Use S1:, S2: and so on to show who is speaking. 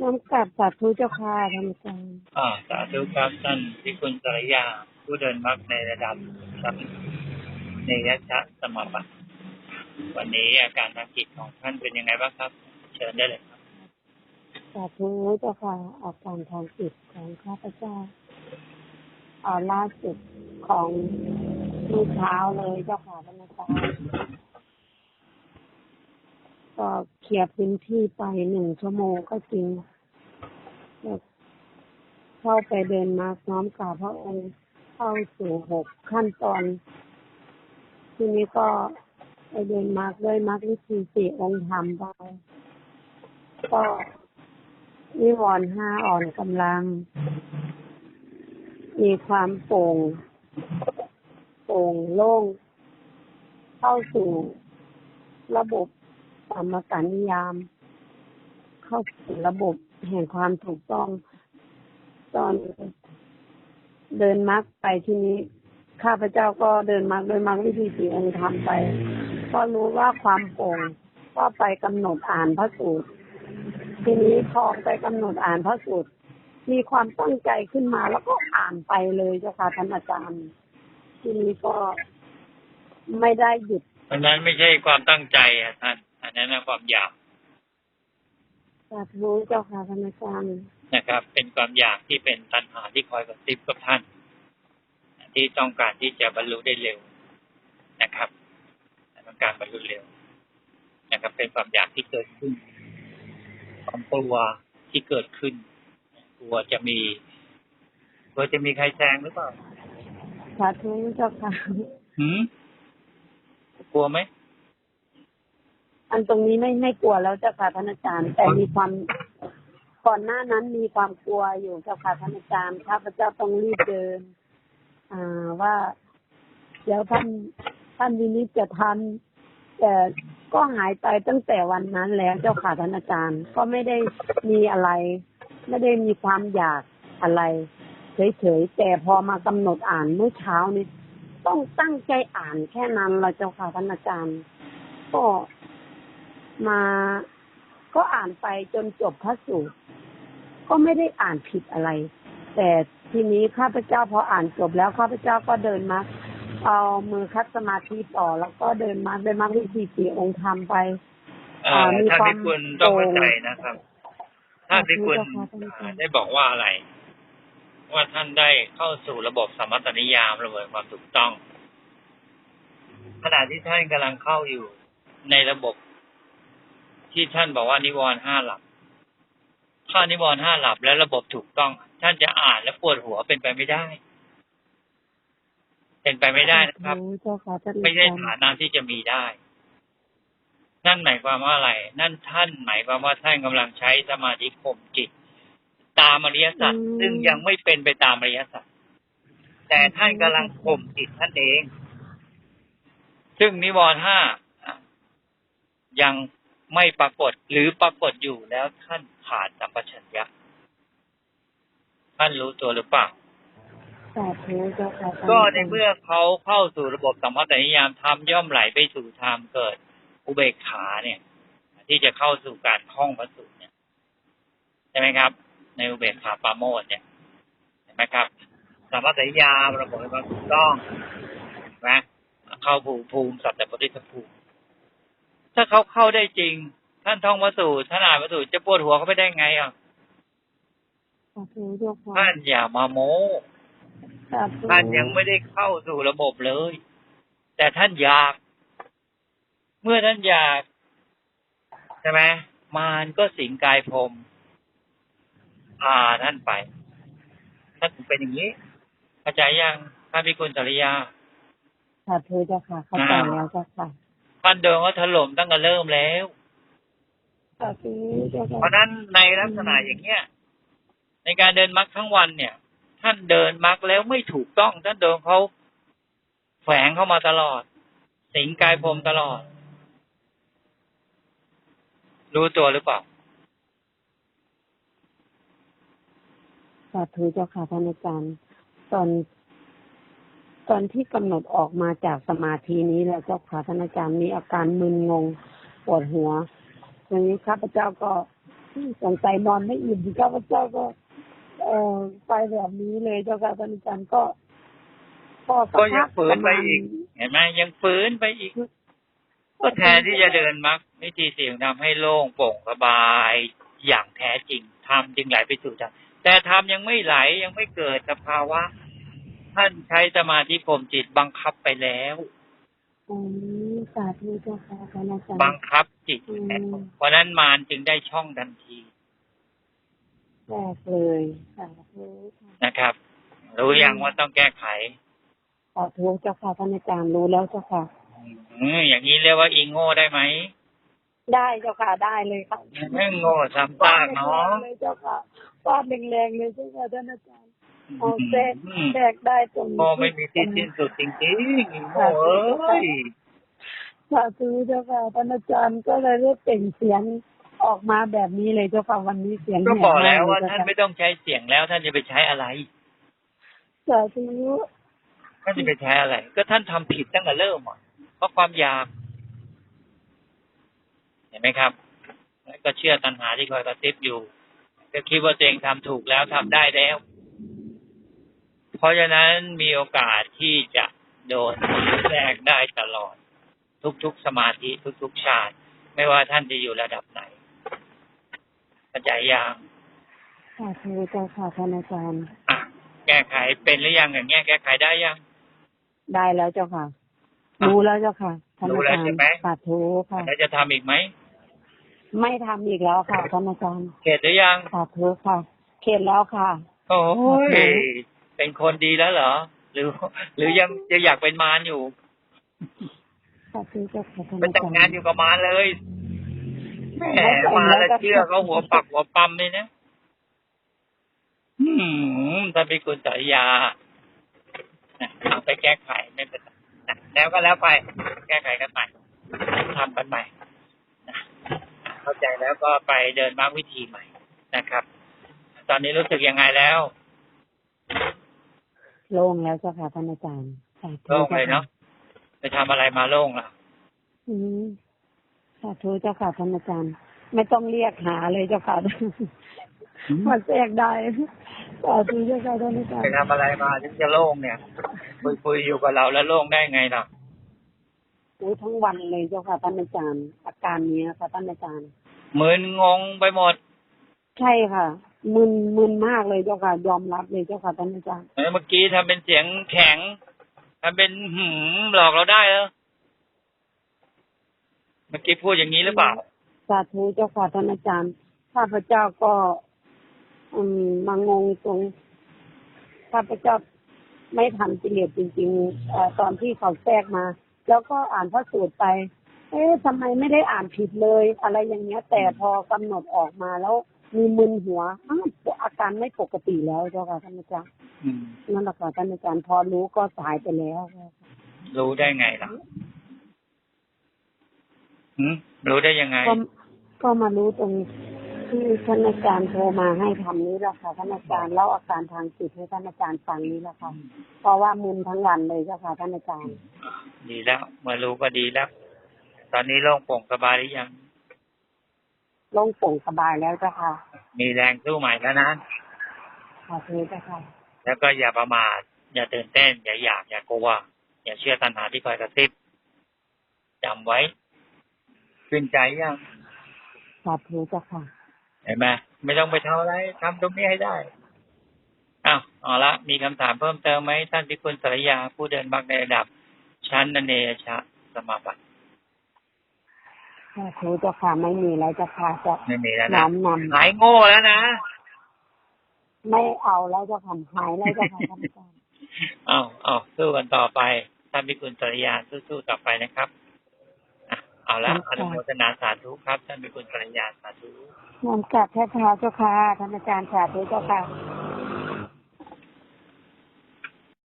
S1: น้ำกลับสาธุเจ้าค่ะท่านอาจารย์
S2: อ่าสาธุครับท่านพิคุณสรยา ผู้เดินมรรคในระดับสัมเนยชะสมบัติวันนี้อาการทางจิตของท่านเป็นยังไงบ้างครับ เชิญได้เลยครับ
S1: สาธุเจ้าค่ะอาการทางจิตของข้าพเจ้าเอาล่าสุดของเมื่อเช้าเลยเจ้าค่ะท่านอาจารย์ ก็เคลียร์พื้นที่ไปหนึ่งชั่วโมงก็จริงเข้าไปเดินมาน้อมกราบพระองค์เข้าสู่หกขั้นตอน ทีนี้ก็ไปเดินมาร์กด้วยมาร์กวิธีสี่องค์ธรรมไปก็นิวรณ์ห้าอ่อนกำลัง มีความโปร่งโปร่งโล่งเข้าสู่ระบบ สมการนิยาม เข้าสู่ระบบแห่งความถูกต้อง ตอนเดินมรรคไปที่นี้ ข้าพเจ้าก็เดินมรรคโดยมรรควิธีสี่องค์ธรรมไป ก็รู้ว่าความโปร่งก็ไปกำหนดอ่านพระสูตร ทีนี้พอไปกำหนดอ่านพระสูตร มีความตั้งใจขึ้นมาแล้วก็อ่านไปเลยเจ้าค่ะท่านอาจารย์ ทีนี้ก็ไม่ได้หยุด
S2: เพราะนั้นไม่ใช่ความตั้งใจอะท่าน นนั้นนะความอยาก
S1: สาธุเจ้าค่ะท่านอาจารย์
S2: นะครับ เป็นความอยากที่เป็นตัณหาที่คอยกระซิบกับท่าน ที่ต้องการที่จะบรรลุได้เร็วนะครับต้องการบรรลุเร็วนะครับ เป็นความอยากที่เกิดขึ้น ความกลัวที่เกิดขึ้น กลัวจะมีกลัวจะมีใครแซงหรือเปล่า
S1: สาธุเจ้าค่ะ
S2: หืมกลัวไหม
S1: อันตรงนี้ไม่ไม่กลัวแล้วเจ้าค่ะท่านอาจารย์ แต่มีความก่อนหน้านั้นมีความกลัวอยู่เจ้าค่ะท่านอาจารย์ข้าพเจ้าต้องรีบเดิน อ่าว่าเดี๋ยวท่านท่านวินิจจะทันแต่ก็หายไปตั้งแต่วันนั้นแล้วเจ้าค่ะท่านอาจารย์ ก็ไม่ได้มีอะไร ไม่ได้มีความอยากอะไรเฉยๆแต่พอมากำหนดอ่านเมื่อเช้านี้ต้องตั้งใจอ่านแค่นั้นเราเจ้าค่ะท่านอาจารย์ ก็ มาก็อ่านไปจนจบพระสูตร ก็ไม่ได้อ่านผิดอะไร แต่ทีนี้ข้าพเจ้าพออ่านจบแล้วข้าพเจ้าก็เดินมา เอามือคัดสมาธิต่อแล้วก็เดินมาเดินมาวิธีสี่องค์ธรรมไป
S2: เอ่อ
S1: อ่ามี
S2: ท่าน
S1: ความ
S2: พิคุณต้องเข้าใจ
S1: โปร่ง
S2: นะครับท่านพิคุณ
S1: ขอบคุณค่ะท่านอาจารย์
S2: ได้บอกว่าอะไร ว่าท่านได้เข้าสู่ระบบสมมตนิยามระเบิดความถูกต้องขณะที่ท่านกำลังเข้าอยู่ในระบบ ที่ท่านบอกว่านิวรณ์ห้าหลับถ้านิวรณ์ห้าหลับแล้วระบบถูกต้อง ท่านจะอ่านแล้วปวดหัวเป็นไปไม่ได้ เป็นไปไม่ได้นะครับ
S1: เจ้าค่ะท่านอาจารย์
S2: ไม่ใช่ฐานะที่จะมีได้ นั่นหมายความว่าอะไร นั่นท่านหมายความว่าท่านกำลังใช้สมาธิข่มจิต ตามอริยสัจซึ่งยังไม่เป็นไปตามอริยสัจแต่ท่านกำลังข่มจิตท่านเอง ซึ่งนิวรณ์ห้าอะยัง ไม่ปรากฏหรือปรากฏอยู่แล้วท่านขาดสัมปชัญญะท่านรู้ตัวหรือเปล่า
S1: สาธุเจ้าค่ะท่าน
S2: ก็
S1: อา
S2: ใน
S1: จารย์
S2: เมื่อเขาเข้าสู่ระบบสัมพันธนิยามธรรมย่อมไหลไปสู่ธรรมเกิด อุเบกขาเนี่ย ที่จะเข้าสู่การคล่องพระสูตรเนี่ยใช่ไหมครับ ในอุเบกขาปราโมทเนี่ยเห็นไหมครับสัมพันธนิยามระบบให้มันถูกต้องเห็นไหมเข้าภูมิภูมิสัตว์แต่ปฏิสภูมิ ถ้าเขาเข้าได้จริง ท่านท่องพระสูตรท่านอ่านพระสูตรจะปวดหัวเขาไปได้ไงอะ
S1: สาธุเจ้าค่ะ
S2: ท่านอย่ามาโม้
S1: สาธุ
S2: ท่านยังไม่ได้เข้าสู่ระบบเลย แต่ท่านอยาก เมื่อท่านอยากใช่ไหมมารก็สิงกายพรหมพาท่านไป ท่านถึงเป็นอย่างนี้เข้าใจยังท่านพิคุณจริยา
S1: สาธุเจ้าค่ะเข้าใจแล้วเจ้าค่ะ
S2: ท่านเดินก็ถล่มตั้งแต่เริ่มแล้ว
S1: สาธุเจ้าค่ะ
S2: เพราะฉะนั้นในลักษณะอย่างเนี้ย ในการเดินมรรคทั้งวันเนี่ย ท่านเดินมรรคแล้วไม่ถูกต้อง ท่านเดินเขาแฝงเข้ามาตลอด สิงกายพรหมตลอด รู้ตัวหรือเปล่า
S1: สาธุเจ้าค่ะท่านอาจารย์ ตอน ตอนที่กำหนดออกมาจากสมาธินี้แล้วเจ้าค่ะท่านอาจารย์มีอาการมึนงงปวดหัวทีนี้ข้าพเจ้าก็สงสัยนอนไม่อิ่มข้าพเจ้าก็ เออไปแบบนี้เลยเจ้าค่ะท่านอาจารย์ก็ก็ส
S2: ก็ยั
S1: ง
S2: ฝืนไปอีก เห็นไหมยังฝืนไปอีก ก็แทนที่จะเดินมรรควิธีเสี่ทำให้โล่งโปร่งสบาย อย่างแท้จริงทำจึงไหลไปสู่ธรรมแต่ทำยังไม่ไหลยังไม่เกิดสภาวะ ท่านใช้สมาธิข่มจิตบังคับไปแล้ว
S1: อืมสาธุเจ้าค่ะท่านอาจาร
S2: บัง
S1: ย์
S2: คับจิต
S1: อืม
S2: แล้วเพราะนั้นมารจึงได้ช่องทันที
S1: แรกเลยสาธุค่ะ
S2: นะครับ รู้ยังว่าต้องแก้ไข
S1: สาธุเจ้าค่ะท่านอาจารย์รู้แล้วเจ้าค่ะ
S2: อืมอย่างนี้เรียกว่าอีโง่ได้ไหม
S1: ได้เจ้าค่ะได้เลยค่ะ
S2: ไม่โง่ซ้ำซากเนาะ
S1: เลยเจ้าค่ะฟาดแรงๆเลยเจ้าค่ะท่านอาจารย์ เอาแทรกแทรกได้ตรง
S2: โง่ไม่มีที่สิ้นสุดจริงๆอีโง่เอ้ย
S1: สาธุเจ้าค่ะท่านอาจารย์ก็เลยได้เปล่งเสียงออกมาแบบนี้เลยเจ้าค่ะวันนี้เสียง
S2: ก็บอกแล้ว
S1: ห
S2: ว่า
S1: เจ้
S2: ท่าน
S1: ค่ะ
S2: ไม่ต้องใช้เสียงแล้ว ท่านจะไปใช้อะไร
S1: สาธุ
S2: ท่านจะไปใช้อะไร ก็ท่านทำผิดตั้งแต่เริ่มอะเพราะความอยากเห็นไหมครับแล้วก็เชื่อตัณหาที่คอยกระซิบอยู่ ก็คิดว่าตัวเองทำถูกแล้วทำได้แล้ว เพราะฉะนั้นมีโอกาสที่จะโดนแทรกได้ตลอด ทุกๆสมาธิทุกๆชาติ ไม่ว่าท่านจะอยู่ระดับไหนเข้าใจยัง
S1: สาธุเจ้าค่ะท่านอาจารย์
S2: อะแก้ไขเป็นหรือยังอย่างเงี้ยแก้ไขได้ยัง
S1: ได้แล้วเจ้าค่ะ รู้แล้วเจ้าค่ะท่าน
S2: รู้
S1: อา
S2: แล้ว
S1: จาร
S2: ใช่
S1: ย์
S2: ไหม
S1: สาธุค่ะ
S2: แล้วจะทำอีกไหม
S1: ไม่ทำอีกแล้วค่ะท่านอาจารย์
S2: เข็ดหรือยัง
S1: สาธุค่ะ เข็ดแล้วค่ะ
S2: โอ้ย
S1: ครับ
S2: เป็นคนดีแล้วเหรอ หรือ หรือยังจะอยากเป็นมารอยู่
S1: สาธุเจ้าค่ะท่าน
S2: ไป
S1: อา
S2: แต่
S1: จางร
S2: งาน
S1: ย์
S2: อยู่กับมารเลยแหมมาแล้วเชื่อเขาหัวปักหัวปั๊มเลยนะอืมถ้าเป็นคุณสายานะเอาไปแก้ไขไม่เป็นไรนะแล้วก็แล้วไป แก้ไขกันใหม่ทำกันใหม่นะเข้าใจแล้วก็ไปเดินมาร์กวิธีใหม่นะครับ ตอนนี้รู้สึกยังไงแล้ว
S1: โล่งแล้วเจ้าค่ะท่านอาจารย์สาธุ
S2: โล่งเลยเนาะไปทำอะไรมาโล่งล่ะ
S1: อืมสาธุเจ้าค่ะท่านอาจารย์ ไม่ต้องเรียกหาเลยเจ้าค่ะมาแทรกได้สาธุเจ้าค่ะท่านอาจาร
S2: ไป
S1: ย์
S2: ทำอะไรมาถึงจะโล่งเนี่ยคุยคุยอยู่กับเราแล้วโล่งได้ไงล่ะ
S1: รู้ทั้งวันเลยเจ้าค่ะท่านอาจารย์ อาการนี้ค่ะท่านอาจารย์
S2: มึนงงไปหมด
S1: ใช่ค่ะ มึนมึนมากเลยเจ้าค่ะ ยอมรับเลยเจ้าค่ะท่านอาจารย์
S2: เมื่อกี้ทำเป็นเสียงแข็งทำเป็นหืมหลอกเราได้เหรอเมื่อกี้พูดอย่างนี้หรือเปล่า
S1: สาธุเจ้าค่ะท่านอาจารย์ข้าพเจ้าก็ อืมมางงตรงข้าพเจ้าไม่ทันกิเลสจริงๆเอ่อตอนที่เขาแทรกมา แล้วก็อ่านพระสูตรไป เอ๊ะทำไมไม่ได้อ่านผิดเลย อะไรอย่างเงี้ย แต่พอกำหนดออกมาแล้ว มีมึนหัวอ้าวอาการไม่ปกติแล้วเจ้าค่ะท่านอาจารย์
S2: อืม
S1: นั่นแหละค่ะท่านอาจารย์พอรู้ก็สายไปแล้ว
S2: รู้ได้ไงล่ะหืมรู้ได้ยังไง
S1: ก็ก็มารู้ตรงที่ท่านอาจารย์โทรมาให้ทำนี้แหละค่ะท่านอาจารย์เล่าอาการทางจิตให้ท่านอาจารย์ฟังนี้แหละค่ะเพราะว่ามึนทั้งวันเลยเจ้าค่ะท่านอาจารย์
S2: ดีแล้วเมื่อรู้ก็ดีแล้ว ตอนนี้โล่งโปร่งสบายหรือยัง
S1: โล่งโปร่งสบายแล้วเจ้าค่ะ
S2: มีแรงสู้ใหม่แล้วนะ
S1: ขอเทเจ้าค่ะ
S2: แล้วก็อย่าประมาทอย่าตื่นเต้น อย่าอยาก อย่ากลัว อย่าเชื่อตัณหาที่คอยกระซิบจำไว้ขึ้นใจยัง
S1: ขอเทเจ้าค่ะ
S2: เห็นไหมไม่ต้องไปทำอะไรทำตรงนี้ให้ได้อ้าวเอาละมีคำถามเพิ่มเติมไหมท่านพิคุณสรยาผู้เดินบักในระดับชั้นนเนยชะสมาบัติ
S1: ขอเทเจ้าค่ะไม่มีแล้วเจ้าค่ะจะ
S2: ไม่มีแล้ว
S1: น้
S2: นะ
S1: อมน
S2: หายโง่แล้วนะำ
S1: ไม่เอาแล้วเจ้าค่ะหายแล้วเจ้าค่ะท่านอาจารย์
S2: เอาเอาสู้กันต่อไปท่านพิคุณสรยาสู้ๆต่อไปนะครับอะเอาละอนุโมทนาสาธุครับท่านพิคุณสรยาสาธุ
S1: นำกลับแท้เท้าเจ้าค่ะท่านอาจารย์สาธุเจ้าค่ะ